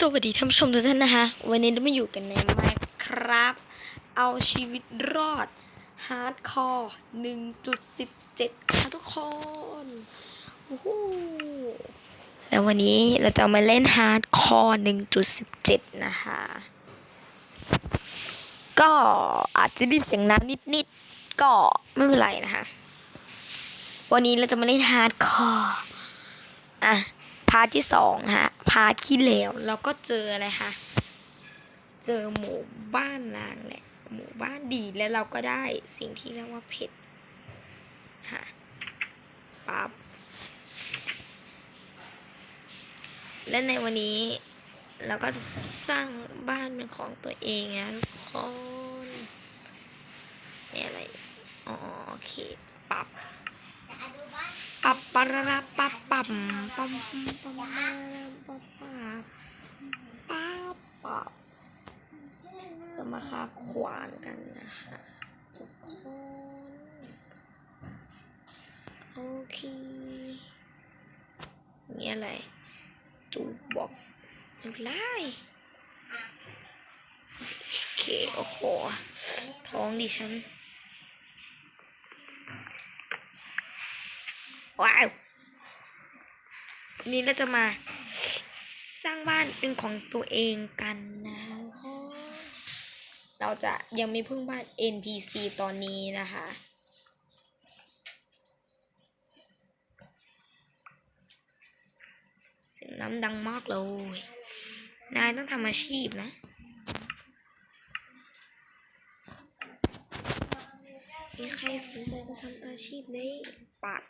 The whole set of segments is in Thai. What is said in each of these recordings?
สวัสดีท่านผู้ชมทุกท่านนะคะวันนี้เรามาอยู่กันในไมครับ เอาชีวิตรอดฮาร์ดคอร์1.17 ค่ะทุกคนแล้ววันนี้เราจะมาเล่นฮาร์ดคอร์1.17 นะคะ ก็อาจจะได้นเสียงน้ำนิดๆ ก็ไม่เป็นไรนะคะ วันนี้เราจะมาเล่นฮาร์ดคอร์อะ พาร์ทที่สองฮะ พาร์ทที่แล้วเราก็เจออะไรคะเจอหมู่บ้านนางแหละ หมู่บ้านดีแล้วเราก็ได้สิ่งที่เรียกว่าเพชรฮะปั๊บและในวันนี้เราก็จะสร้างบ้านเป็นของตัวเองนะทุกคนนี่อะไร อ๋อ โอเคปั๊บ ปับปะระปับปับปัมปัมปัมปับปับปับปับเรามาคาบขวานกันนะคะทุกคนโอเคนี่อะไรจูบอกไม่เป็นไรโอเคโอ้โหท้องดิฉัน ว้าวนนี้เราจะมาสร้างบ้านเป็นของตัวเองกันนะคะเราจะยังไม่พึ่งบ้าน NPC ตอนนี้นะคะเสียงน้ำดังมากเลย นายต้องทำอาชีพนะมีใครสนใจจะทำอาชีพนี้ปาก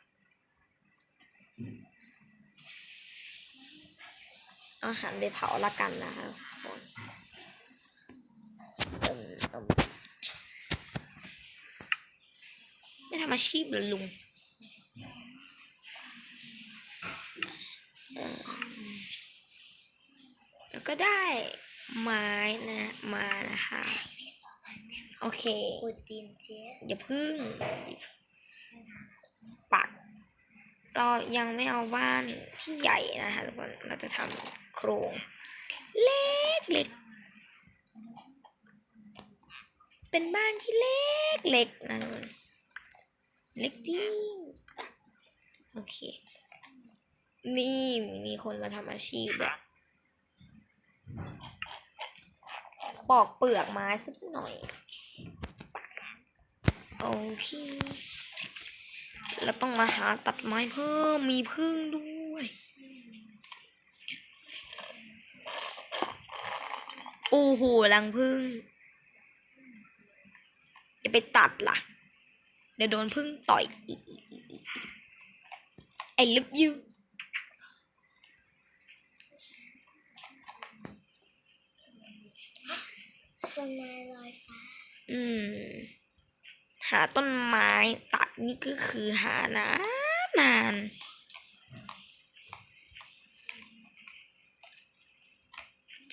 อาหารไปเผาละกันนะคะทุกคนไม่ทำอาชีพเหรอลุงแล้วก็ได้ไม้นะมานะคะ โอเคอย่าพึ่ง ปัก เรายังไม่เอาบ้านที่ใหญ่นะคะทุกคน เราจะทำ รง เล็กเล็ก เป็นบ้านที่เล็กเล็กนะทุกคนเล็กจริงโอเค นี่มีคนมาทำอาชีพแบบปอกเปลือกไม้สักหน่อย โอเค แล้วต้องมาหาตัดไม้เพิ่มมีพึ่งด้วย โอ้โหรังพึ่งอย่าไปตัดล่ะ เดี๋ยวโดนพึ่งต่อยอีกไอ้ลิบยูต้นไม้ลอยฟ้า อืม หาต้นไม้ตัดนี่ก็คือหานานนาน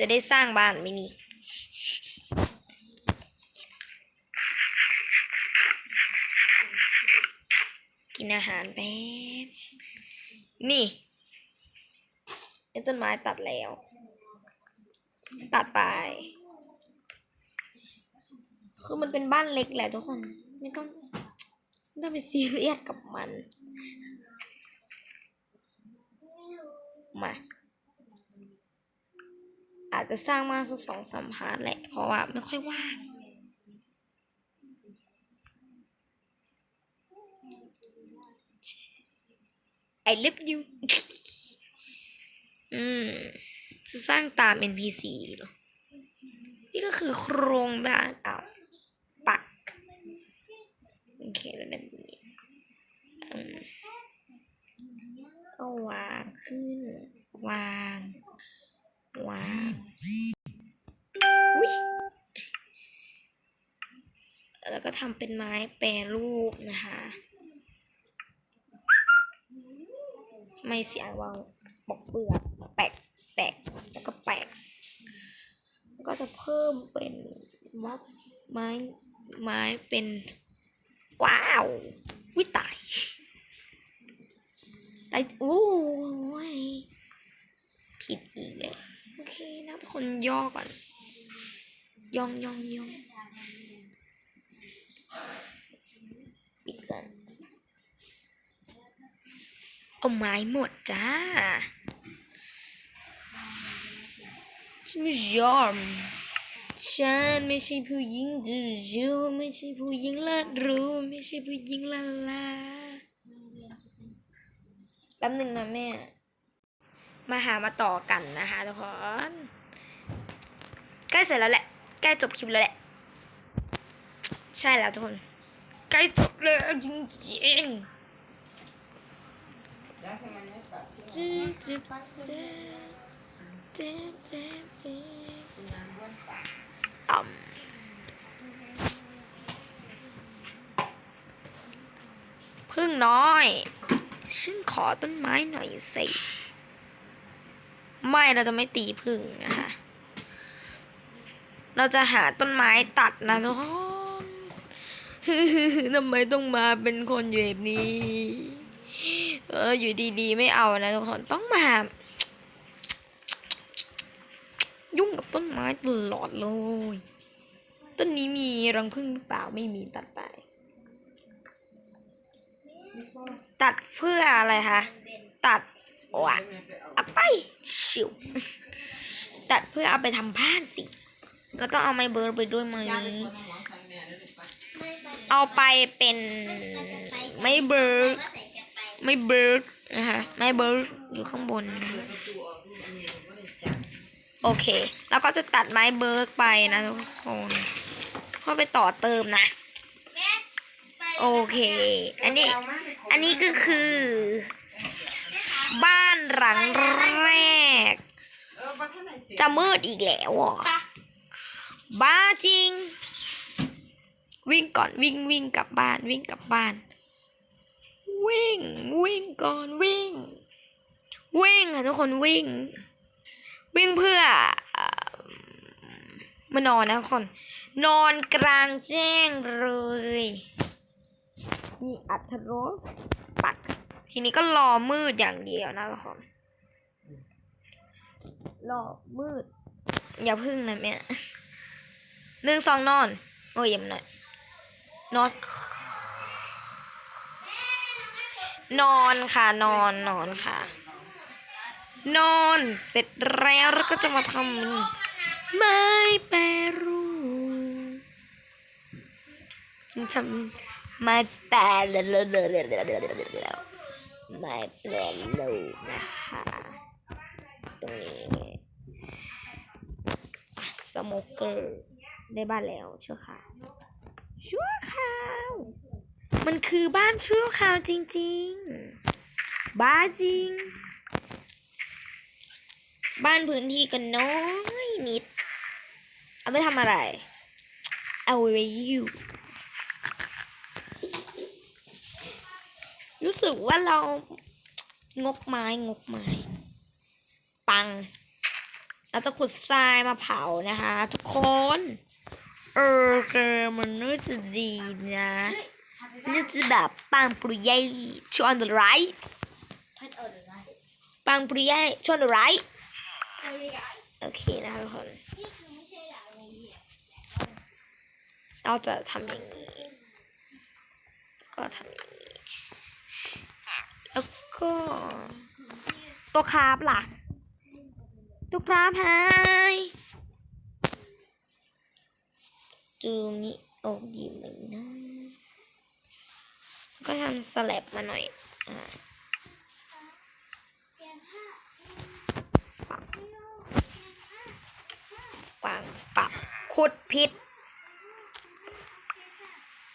จะได้สร้างบ้านไหมนี่กินอาหารแป๊บ นี่ไอ้ต้นไม้ตัดแล้ว ตัดไป คือมันเป็นบ้านเล็กแหละทุกคน ไม่ต้องไม่ต้องไปซีเรียสกับมัน มา จจะสร้างมาสักสองสามพาร์ทแหละ เพราะว่าไม่ค่อยว่าง I love you อืม จะสร้างตาม NPC เหรอ นี่ก็คือโครงแบบนอ้าวปัก โอเคแล้วแบบนี้อืมก็วางขึ้น วาง วางอุ้ยแล้วก็ทำเป็น ไม้แปรรูปนะคะไม่เสียงวางปอกเปลือกแปะแปะแล้วก็แปะก็จะเพิ่มเป็นวัดไม้ไม้เป็นว้าววิตายตายโอ้ยผิดอีกแล้วโอเคนะทุกคนย่อก่อนย่องย่องย่องปิดก่อน เอาไม้หมดจ้าฉันไม่ยอมฉันไม่ใช่ผู้หญิงจูจูไม่ใช่ผู้หญิงเลิศหรู้ไม่ใช่ผู้หญิงละลาแป๊บหนึ่งนะแม่ มาหามาต่อกันนะคะทุกคนใกล้เสร็จแล้วแหละใกล้จบคลิปแล้วแหละ ใช่แล้วทุกคนใกล้จบแล้วจริงๆ แล้วทำไมไม่ปัดที่ จิ๊บจิ๊บจิ๊บจิ๊บจิ๊บจิ๊บเป็นงานบ้วนปากต่ำพึ่งน้อย ฉันขอต้นไม้หน่อยสิ ไม่เราจะไม่ตีพึ่งนะคะเราจะหาต้นไม้ตัดนะทุกคนทำไมต้องมาเป็นคนแบบนี้ เออ อยู่ดีๆ ไม่เอานะทุกคนต้องมา ยุ่งกับต้นไม้ตลอดเลย ต้นนี้มีรังผึ้งหรือเปล่าไม่มีตัดไป ตัดเพื่ออะไรคะ ตัดวะไม่ไปเอาเอาไปชิวตัดเพื่อเอาไปทำผ้าสิ แล้วต้องเอาไม้เบอร์ไปด้วยไหมย่าเป็นคนเอาหมอนใส่แม่แล้วลูกไปไม่ไปเอาไปเป็นไม้เบอร์ก็ใส่จะ ไม้เบอร์ดนะคะไม้เบอร์ดอยู่ข้างบน โอเค แล้วก็จะตัดไม้เบิร์กไปนะทุกคนเพื่อไปต่อเติมนะ โอเค อันนี้ อันนี้ก็คือ บ้านหลังแรกจจะมืดอีกแล้วอะบ้าจริง วิ่งก่อนวิ่งวิ่งกลับบ้านวิ่งกลับบ้าน วิ่ง วิ่งก่อนวิ่ง วิ่งค่ะทุกคนวิ่ง วิ่งเพื่ออมานอนนะทุกคน นอนกลางแจ้งเลย มีอัธรสปัดทีนี้ก็รอมืดอย่างเดียวนะทุกคนรอมืด อย่าพึ่งนะแม่หนึ่งสองนอนโอ้ยอยังหน่อยนอน นอนค่ะนอนนอนค่ะ นอนเสร็จแล้วเราก็จะมาทำไม้แปรรูปจะทำไม้แปรรูปไม้แปรรูปนะคะตรงนี้สโมเกอร์ได้บ้านแล้วเชั่วคราวชั่วคราว มันคือบ้านชั่วคราวจริงๆ บ้าจริง บ้านพื้นที่ก็น้อยนิด เอาไปทำอะไร เอาไว้อยู่ รู้สึกว่าเรางกไม้งกไม้ ปัง เราจะขุดทรายมาเผานะคะ ทุกคน เออเกมันน่าจะดีนะ น่าจะแบบปังปรุยชอนเดอร์ไรส์เพิ่นเอรือไงปังปรุยชอนเดอร์ไรส์เอรือไงโอเคนะทุกคนเราจะทำอย่างนี้ ก็ทำอย่างนี้ แล้วก็ตัวคราฟล่ะ ตัวคราฟหายจูมนี้ออกดีไหมนะ ก็ทำสแลบมาหน่อยอ่าปักปังปักขุดพิษ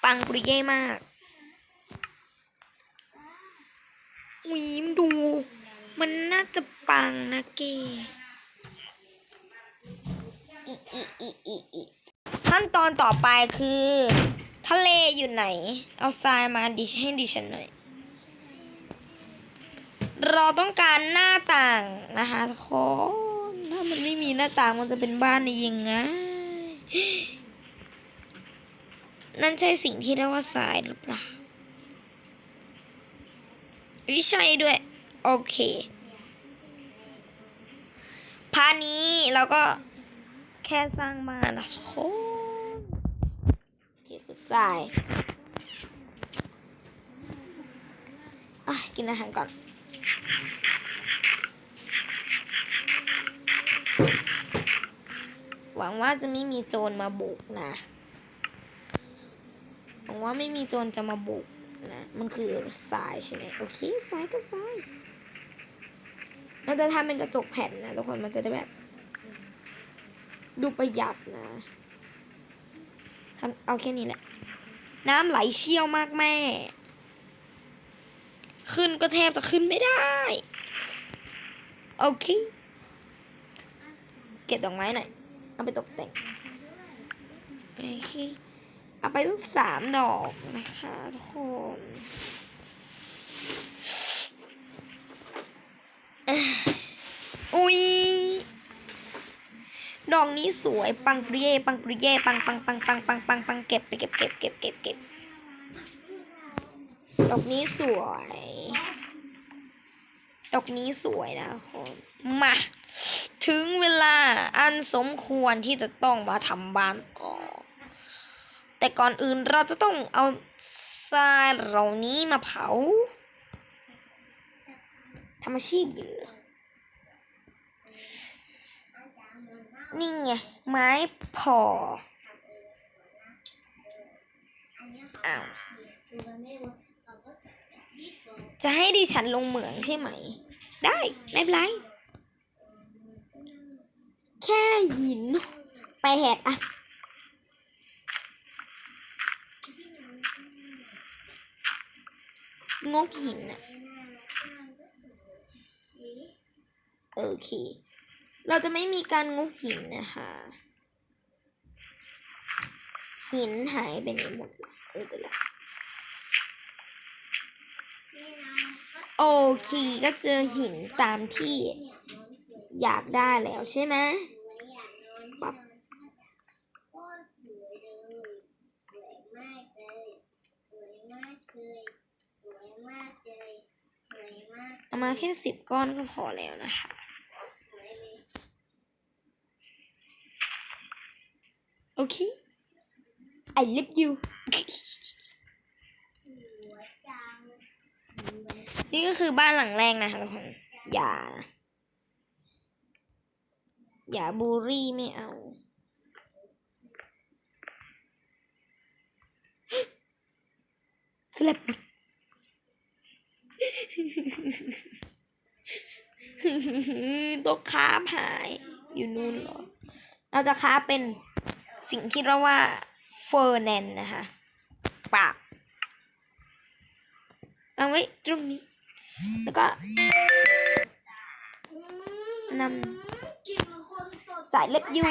ปังปริเย่มากวีมดู มันน่าจะปังนะเกอีอีอีอีอีขั้นตอนต่อไปคือ ทะเลอยู่ไหน เอาทรายมาดิให้ดิฉันหน่อย เราต้องการหน้าต่างนะคะทุกคนถ้ามันไม่มีหน้าต่างมันจะเป็นบ้านได้ยังไง นั่นใช่สิ่งที่เรียกว่าทรายหรือเปล่าไม่ใช่ด้วย โอเคพานี้เราก็แค่สร้างมานนะทุกคน เกี่ยวกับทรายอะกินอาหารก่อนหวังว่าจะไม่มีโจรมาบุกนะ หวังว่าไม่มีโจรจะมาบุกนะ มันคือทรายใช่ไหมโอเคทรายก็ทรายเราจะทำเป็นกระจกแผ่นนะทุกคนมันจะได้แบบ ดูประหยัดนะ ทำเอาแค่นี้แหละ น้ำไหลเชี่ยวมากแม่ ขึ้นก็แทบจะขึ้นไม่ได้ โอเค เก็บดอกไม้หน่อย เอาไปตกแต่ง โอเค เอาไปทั้งสามดอกนะคะทุกคน เอ้ยอุ้ย ดอกนี้สวยปังปรีเยปังปรีเยปังปังปังปังปังปังปังเก็บไปเก็บเก็บเก็บเก็บเก็บดอกนี้สวย ดอกนี้สวยนะคนมาถึงเวลาอันสมควรที่จะต้องมาทำบ้านต่อแต่ก่อนอื่นเราจะต้องเอาทรายเหล่านี้มาเผาทำอาชีพอยู่เหรอ นี่ไง ไม้พออ้าวจะให้ดิฉันลงเหมืองใช่ไหม ได้ ไม่เป็นไร แค่หิน ไปแหดอะงกหินอะโอเค เราจะไม่มีการงกหินนะคะ หินหายไปไหนหมดละเออแต่ละโอเคก็เจอหินตามที่อยากได้แล้วใช่ไหมปั๊บเอามาแค่สิบก้อนก็พอแล้วนะคะ สวยเลย โอเค I love you สวยจังสวยนี่ก็คือบ้านหลังแรกนะคะทุกคน อย่า อย่าบูรี่ไม่เอา สลับต๊ะค้าหายอยู่นู่นเหรอ เราจะค้าเป็นสิ่งที่เรียกว่า เฟอร์แนนนะคะปากวางไว้ตรงนี้ แล้วก็นกินคนสดำสายเล็บยู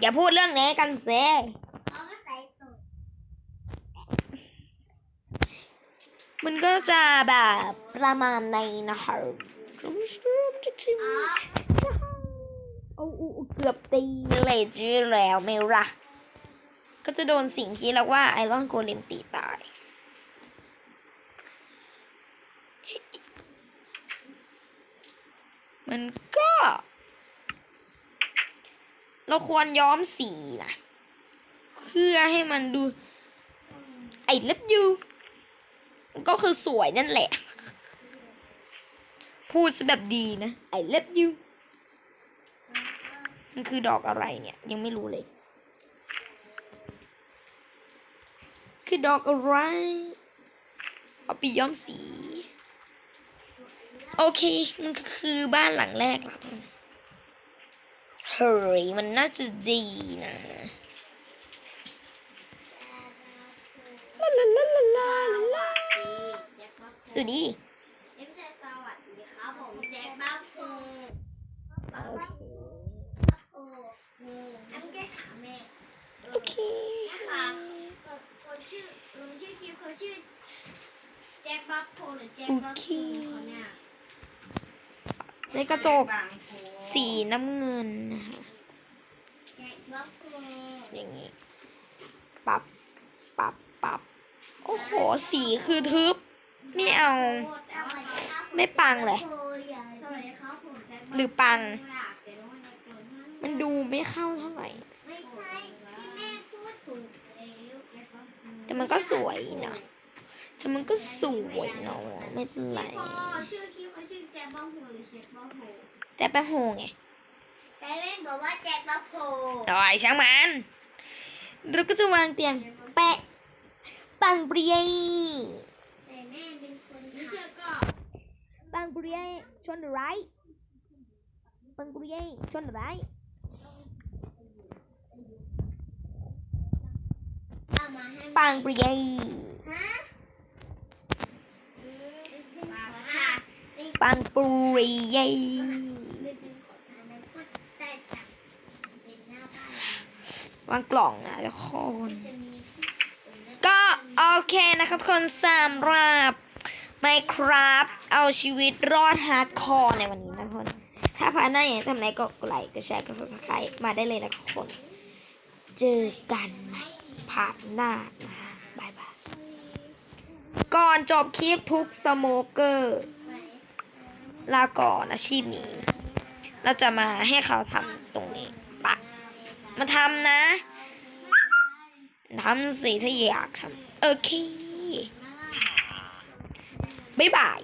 อย่าพูดเรื่องนี้กันเซ่มันก็จะแบบประมาณในนะคะโอ้เกือบตีเลยจื้อแล้วไม่รัก ก็จะโดนสิ่งที่เรียกว่าไอรอนโกเลมตีตาย มันก็ เราควรย้อมสีนะเพื่อให้มันดู ไอเล็บยูก็คือสวยนั่นแหละ พูดซะแบบดีนะ I love you มันคือดอกอะไรเนี่ย ยังไม่รู้เลย คือดอกอะไร เอาไปย้อมสี โอเค มันคือบ้านหลังแรกละเฮ้ย มันน่าจะดีนะลาลาลาลาลาลาสุดี ไม่ใช่สวัสดีครับผมแจ็คบัฟโฟบัฟบัฟโฟนี่อันนี้จะถามแม่ โอเค นะคะคนคน ชื่อคนชื่อคิวเขาชื่อแจ็คบัฟโฟหรือแจ็คบัฟโฟเขาเนี่ยในกระจกบางโพสีน้ำเงินนะคะแจ็คบัฟโฟอย่างนี้ปับปับปับโอ้โหสีคือทึบ ไม่เอา ไม่ปังเลยสวัสดีครับผมหรือปัง มันดูไม่เข้าเท่าไหร่ ไม่ใช่ที่แม่พูดถูกแล้ว แต่มันก็สวยเนาะแต่มันก็สวยเนาะไม่เป็นไรพอชื่อคิวเขาชื่อแจ็คบ้าโฮหรือเช็คบ้าโฮแต่แป๊บโฮไงแต่แม่บอกว่าแจ็คบ้าโฮต่อยช่างมันเราก็จะวางเตียงแปะปังเปรียแต่แม่เป็นคนไม่เชื่อก็ปังเปรียชนไรปังเปรียชนไร เอามาให้ ปังเปรียฮะค่ะปังเปรียไม่เป็นขอทานแล้วก็ได้ตังค์เป็นหน้าบ้านวางกล่องนะทุกคนจะมีก็โอเคนะคะทุกคนสำหรับ Minecraft เอาชีวิตรอดฮาร์ดคอร์ในวันนี้นะทุกคน ถ้าผ่านหน้าอย่างนี้ทำไหนก็กดไลค์กดแชร์กด subscribe มาได้เลยนะทุกคน เจอกันใหม่ ผ่านหน้านะบายบายก่อนจบคลิปทุกสโมเกอร์ ลาก่อนอาชีพนี้ เราจะมาให้เขาทำตรงนี้ปะมาทำนะทำสิถ้าอยากทำโอเค บ๊ายบาย